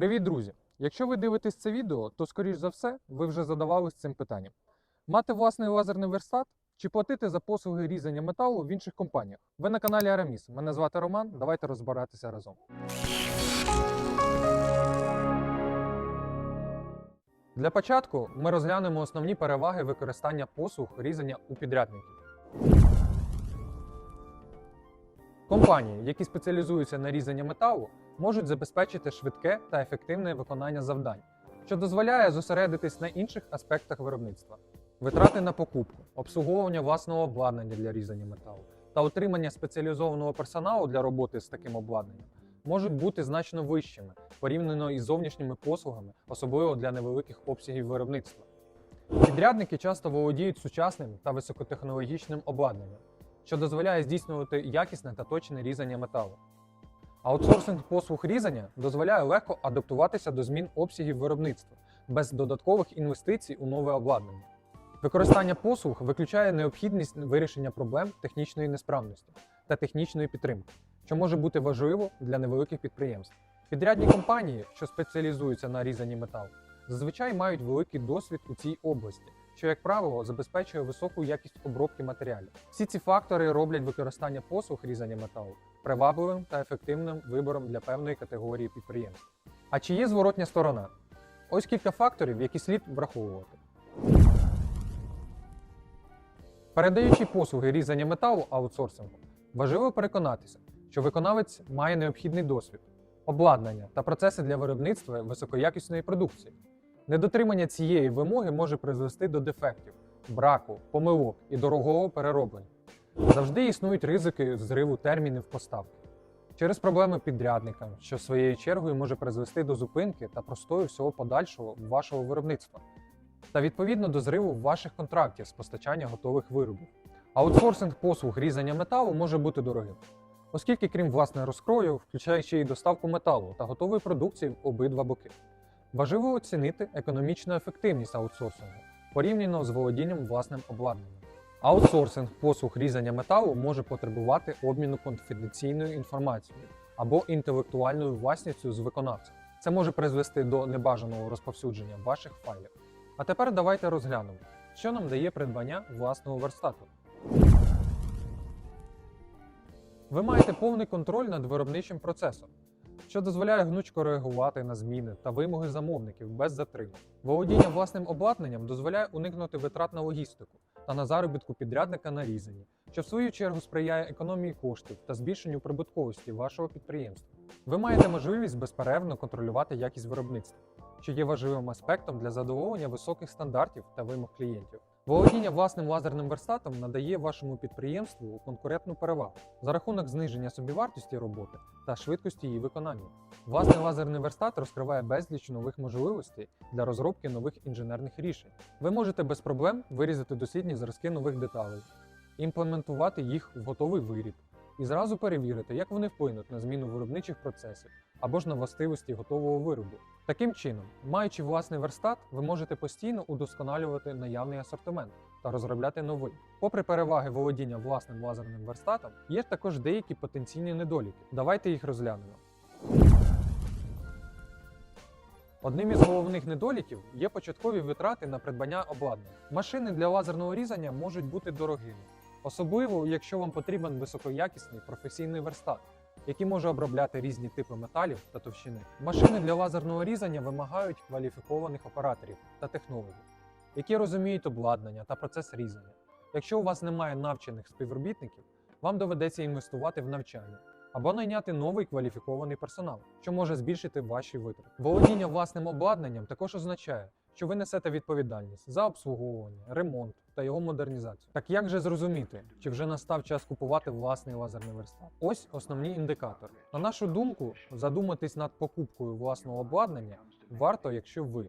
Привіт, друзі! Якщо ви дивитесь це відео, то скоріш за все ви вже задавались цим питанням: мати власний лазерний верстат чи платити за послуги різання металу в інших компаніях? Ви на каналі Араміс. Мене звати Роман. Давайте розбиратися разом. Для початку ми розглянемо основні переваги використання послуг різання у підрядників. Компанії, які спеціалізуються на різанні металу, можуть забезпечити швидке та ефективне виконання завдань, що дозволяє зосередитись на інших аспектах виробництва. Витрати на покупку, обслуговування власного обладнання для різання металу та отримання спеціалізованого персоналу для роботи з таким обладнанням можуть бути значно вищими порівняно із зовнішніми послугами, особливо для невеликих обсягів виробництва. Підрядники часто володіють сучасним та високотехнологічним обладнанням, що дозволяє здійснювати якісне та точне різання металу. Аутсорсинг послуг різання дозволяє легко адаптуватися до змін обсягів виробництва без додаткових інвестицій у нове обладнання. Використання послуг виключає необхідність вирішення проблем технічної несправності та технічної підтримки, що може бути важливо для невеликих підприємств. Підрядні компанії, що спеціалізуються на різанні металу, зазвичай мають великий досвід у цій області, що, як правило, забезпечує високу якість обробки матеріалів. Всі ці фактори роблять використання послуг різання металу привабливим та ефективним вибором для певної категорії підприємств. А чи є зворотня сторона? Ось кілька факторів, які слід враховувати. Передаючи послуги різання металу аутсорсингу, важливо переконатися, що виконавець має необхідний досвід, обладнання та процеси для виробництва високоякісної продукції. Недотримання цієї вимоги може призвести до дефектів, браку, помилок і дорогого перероблення. Завжди існують ризики зриву термінів поставки через проблеми підрядника, що своєю чергою може призвести до зупинки та простою всього подальшого вашого виробництва, та відповідно до зриву ваших контрактів з постачання готових виробів. Аутсорсинг послуг різання металу може бути дорогим, оскільки, крім власне розкрою, включає ще й доставку металу та готової продукції в обидва боки. Важливо оцінити економічну ефективність аутсорсингу порівняно з володінням власним обладнанням. Аутсорсинг послуг різання металу може потребувати обміну конфіденційною інформацією або інтелектуальною власністю з виконавцем. Це може призвести до небажаного розповсюдження ваших файлів. А тепер давайте розглянемо, що нам дає придбання власного верстату. Ви маєте повний контроль над виробничим процесом, що дозволяє гнучко реагувати на зміни та вимоги замовників без затримок. Володіння власним обладнанням дозволяє уникнути витрат на логістику та на заробітку підрядника на різанні, що в свою чергу сприяє економії коштів та збільшенню прибутковості вашого підприємства. Ви маєте можливість безперервно контролювати якість виробництва, що є важливим аспектом для задоволення високих стандартів та вимог клієнтів. Володіння власним лазерним верстатом надає вашому підприємству конкурентну перевагу за рахунок зниження собівартості роботи та швидкості її виконання. Власний лазерний верстат розкриває безліч нових можливостей для розробки нових інженерних рішень. Ви можете без проблем вирізати дослідні зразки нових деталей, імплементувати їх в готовий виріб і зразу перевірити, як вони вплинуть на зміну виробничих процесів або ж на властивості готового виробу. Таким чином, маючи власний верстат, ви можете постійно удосконалювати наявний асортимент та розробляти новий. Попри переваги володіння власним лазерним верстатом, є також деякі потенційні недоліки. Давайте їх розглянемо. Одним із головних недоліків є початкові витрати на придбання обладнання. Машини для лазерного різання можуть бути дорогими, особливо якщо вам потрібен високоякісний професійний верстат, який може обробляти різні типи металів та товщини. Машини для лазерного різання вимагають кваліфікованих операторів та технологів, які розуміють обладнання та процес різання. Якщо у вас немає навчених співробітників, вам доведеться інвестувати в навчання або найняти новий кваліфікований персонал, що може збільшити ваші витрати. Володіння власним обладнанням також означає, що ви несете відповідальність за обслуговування, ремонт та його модернізацію. Так як же зрозуміти, чи вже настав час купувати власний лазерний верстат? Ось основні індикатори. На нашу думку, задуматись над покупкою власного обладнання варто, якщо ви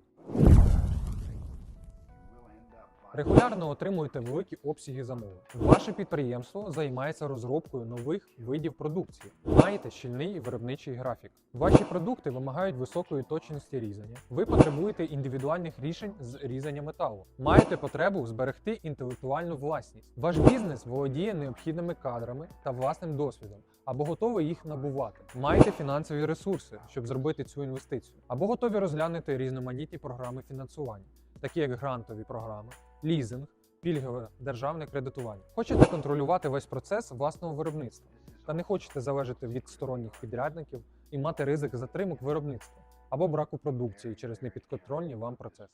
Регулярно отримуєте великі обсяги замовлень. Ваше підприємство займається розробкою нових видів продукції. Маєте щільний виробничий графік. Ваші продукти вимагають високої точності різання. Ви потребуєте індивідуальних рішень з різання металу. Маєте потребу зберегти інтелектуальну власність. Ваш бізнес володіє необхідними кадрами та власним досвідом. Або готові їх набувати. Маєте фінансові ресурси, щоб зробити цю інвестицію, або готові розглянути різноманітні програми фінансування, такі як грантові програми, лізинг, пільгове державне кредитування. Хочете контролювати весь процес власного виробництва та не хочете залежати від сторонніх підрядників і мати ризик затримок виробництва або браку продукції через непідконтрольні вам процеси.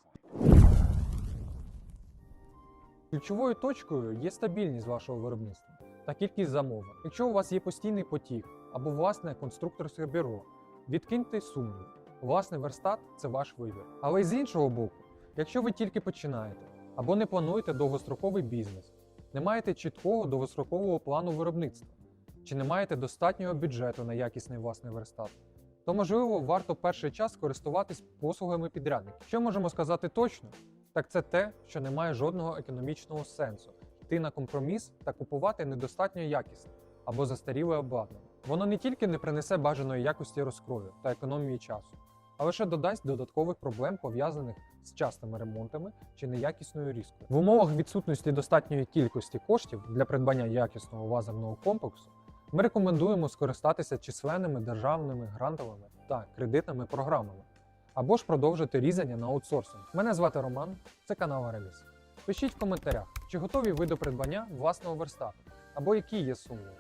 Ключовою точкою є стабільність вашого виробництва та кількість замовлень. Якщо у вас є постійний потік або власне конструкторське бюро, відкиньте сумнів. Власний верстат це ваш вибір. Але з іншого боку, якщо ви тільки починаєте або не плануєте довгостроковий бізнес, не маєте чіткого довгострокового плану виробництва, чи не маєте достатнього бюджету на якісний власний верстат, то можливо варто перший час користуватись послугами підрядників. Що можемо сказати точно? Так це те, що не має жодного економічного сенсу йти на компроміс та купувати недостатньо якісне або застаріле обладнання. Воно не тільки не принесе бажаної якості розкрою та економії часу, а лише додасть додаткових проблем, пов'язаних з частими ремонтами чи неякісною різкою. В умовах відсутності достатньої кількості коштів для придбання якісного лазерного комплексу ми рекомендуємо скористатися численними державними грантовими та кредитними програмами або ж продовжити різання на аутсорсинг. Мене звати Роман, це канал Ареліс. Пишіть в коментарях, чи готові ви до придбання власного верстату, або які є сумніви.